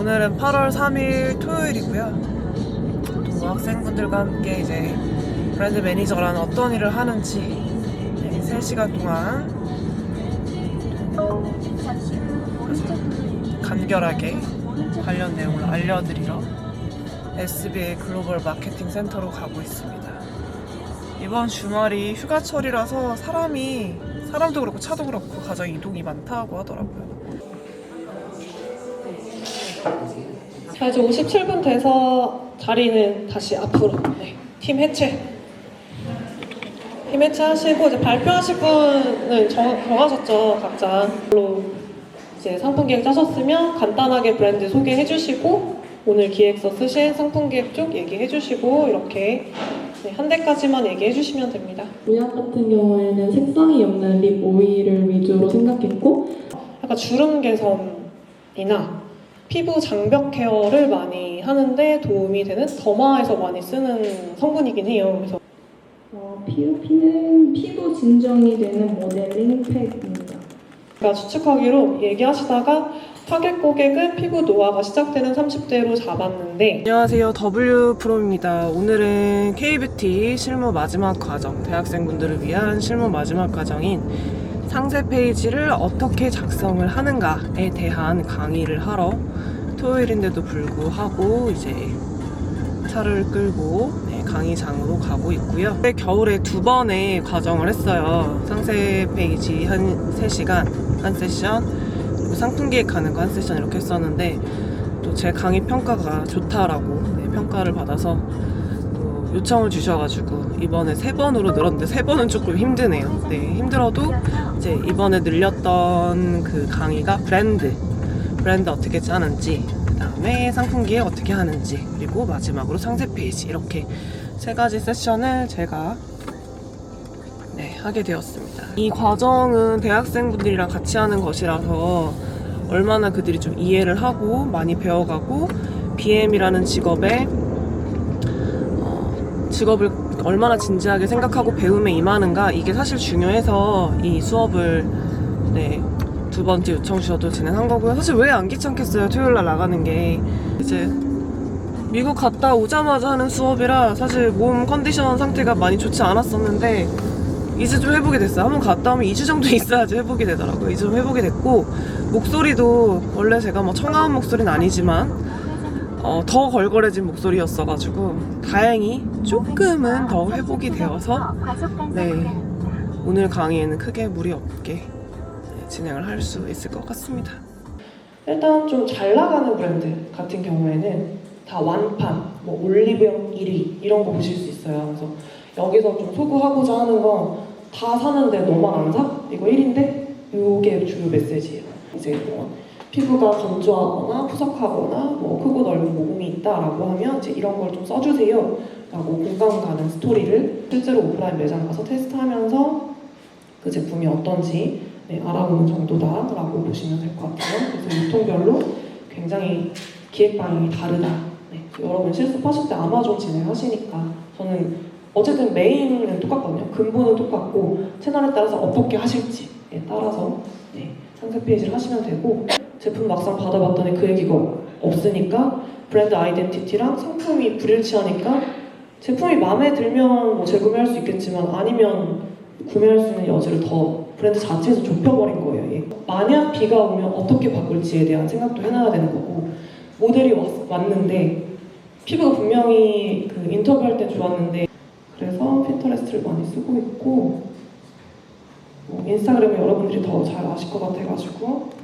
오늘은 8월 3일 토요일이고요. 또 학생분들과 함께 이제 브랜드 매니저란 어떤 일을 하는지 네, 3시간 동안 간결하게 관련 내용을 알려드리러 SBA 글로벌 마케팅 센터로 가고 있습니다. 이번 주말이 휴가철이라서 사람이 사람도 그렇고 차도 그렇고 가장 이동이 많다고 하더라고요. 자 이제 57분 돼서 자리는 다시 앞으로. 네, 팀 해체. 팀 해체하시고 이제 발표하실 분은 정, 정하셨죠 각자. 별로 이제 상품 계획 짜셨으면 간단하게 브랜드 소개해 주시고 오늘 기획서 쓰신 상품 계획 쪽 얘기해 주시고 이렇게 네, 한 대까지만 얘기해 주시면 됩니다. 모양 같은 경우에는 색상이 없는 립 오일을 위주로 생각했고 약간 주름 개선이나 피부 장벽 케어를 많이 하는데 도움이 되는 더마에서 많이 쓰는 성분이긴 해요. 그래서 어, POP는 피부 진정이 되는 모델링 팩입니다. 제가 추측하기로 얘기하시다가 타겟 고객은 피부 노화가 시작되는 30대로 잡았는데 안녕하세요 W 프로입니다. 오늘은 K뷰티 실무 마지막 과정 대학생분들을 위한 실무 마지막 과정인 상세 페이지를 어떻게 작성을 하는가에 대한 강의를 하러 토요일인데도 불구하고 이제 차를 끌고 네, 강의장으로 가고 있고요. 겨울에 두 번의 과정을 했어요. 상세 페이지 한 3시간 한 세션 그리고 상품 기획하는 거 한 세션 이렇게 했었는데 또 제 강의 평가가 좋다라고 네, 평가를 받아서 또 요청을 주셔가지고 이번에 세 번으로 늘었는데 세 번은 조금 힘드네요. 네, 힘들어도 이제 이번에 늘렸던 그 강의가 브랜드 브랜드 어떻게 짜는지 그 다음에 상품 기획 어떻게 하는지 그리고 마지막으로 상세 페이지 이렇게 세 가지 세션을 제가 네, 하게 되었습니다. 이 과정은 대학생분들이랑 같이 하는 것이라서 얼마나 그들이 좀 이해를 하고 많이 배워가고 BM이라는 직업에 어, 직업을 얼마나 진지하게 생각하고 배움에 임하는가 이게 사실 중요해서 이 수업을 네, 두 번째 요청 주셔도 진행한 거고요. 사실 왜 안 귀찮겠어요. 토요일 날 나가는 게 이제 미국 갔다 오자마자 하는 수업이라 사실 몸 컨디션 상태가 많이 좋지 않았었는데 이제 좀 회복이 됐어요. 한번 갔다 오면 2주 정도 있어야지 회복이 되더라고요. 이제 좀 회복이 됐고 목소리도 원래 제가 뭐 청아한 목소리는 아니지만 어, 더 걸걸해진 목소리였어가지고 다행히 조금은 더 회복이 되어서 네 오늘 강의에는 크게 무리 없게 네, 진행을 할 수 있을 것 같습니다. 일단 좀 잘 나가는 브랜드 같은 경우에는 다 완판, 뭐 올리브영 1위 이런 거 보실 수 있어요. 그래서 여기서 좀 소구하고자 하는 건 다 사는데 너만 안 사? 이거 1인데 이게 주요 메시지예요. 이제 뭐 피부가 건조하거나 푸석하거나 뭐 크고 넓은 모공이 있다라고 하면 이제 이런 걸 좀 써주세요. 라고 공감 가는 스토리를 실제로 오프라인 매장 가서 테스트하면서 그 제품이 어떤지 네, 알아보는 정도다라고 보시면 될 것 같아요. 그래서 유통별로 굉장히 기획 방향이 다르다. 네, 여러분 실습하실 때 아마존 진행하시니까 저는 어쨌든 메인은 똑같거든요. 근본은 똑같고 채널에 따라서 어떻게 하실지에 따라서 네, 상세 페이지를 하시면 되고 제품 막상 받아봤더니 그 얘기가 없으니까 브랜드 아이덴티티랑 상품이 불일치하니까 제품이 마음에 들면 뭐 재구매할 수 있겠지만 아니면 구매할 수 있는 여지를 더 브랜드 자체에서 좁혀버린 거예요. 얘. 만약 비가 오면 어떻게 바꿀지에 대한 생각도 해놔야 되는 거고 모델이 왔, 왔는데 피부가 분명히 그 인터뷰할 때 좋았는데 그래서 핀터레스트를 많이 쓰고 있고 뭐 인스타그램을 여러분들이 더 잘 아실 것 같아가지고